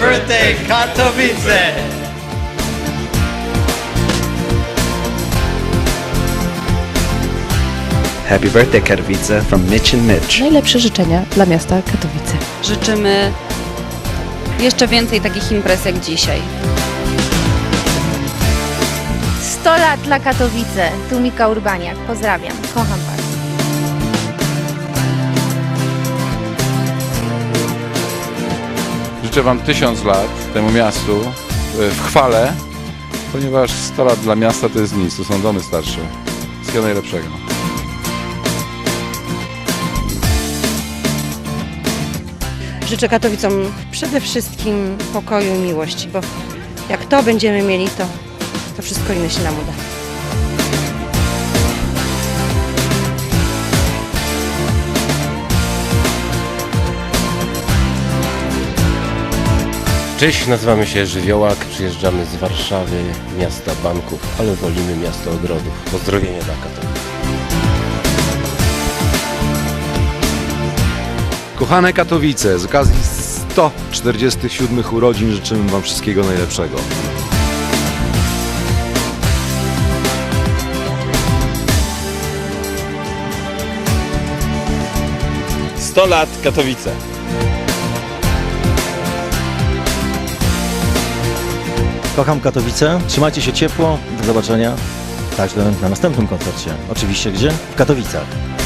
birthday Katowice! Happy birthday Katowice from Mitch and Mitch. Najlepsze życzenia dla miasta Katowice. Życzymy jeszcze więcej takich imprez jak dzisiaj. 100 lat dla Katowice. Tu Mika Urbaniak. Pozdrawiam. Kocham Was. Życzę Wam tysiąc lat temu miastu e, w chwale, ponieważ 100 lat dla miasta to jest nic, to są domy starsze. Wszystkiego najlepszego. Życzę Katowicom przede wszystkim pokoju i miłości, bo jak to będziemy mieli, to, to wszystko inne się nam uda. Cześć, nazywamy się Żywiołak, przyjeżdżamy z Warszawy, miasta banków, ale wolimy miasto ogrodów. Pozdrowienia dla Katowic. Kochane Katowice, z okazji 147 urodzin życzymy Wam wszystkiego najlepszego. Sto lat Katowice! Kocham Katowice, trzymajcie się ciepło, do zobaczenia także na następnym koncercie. Oczywiście gdzie? W Katowicach.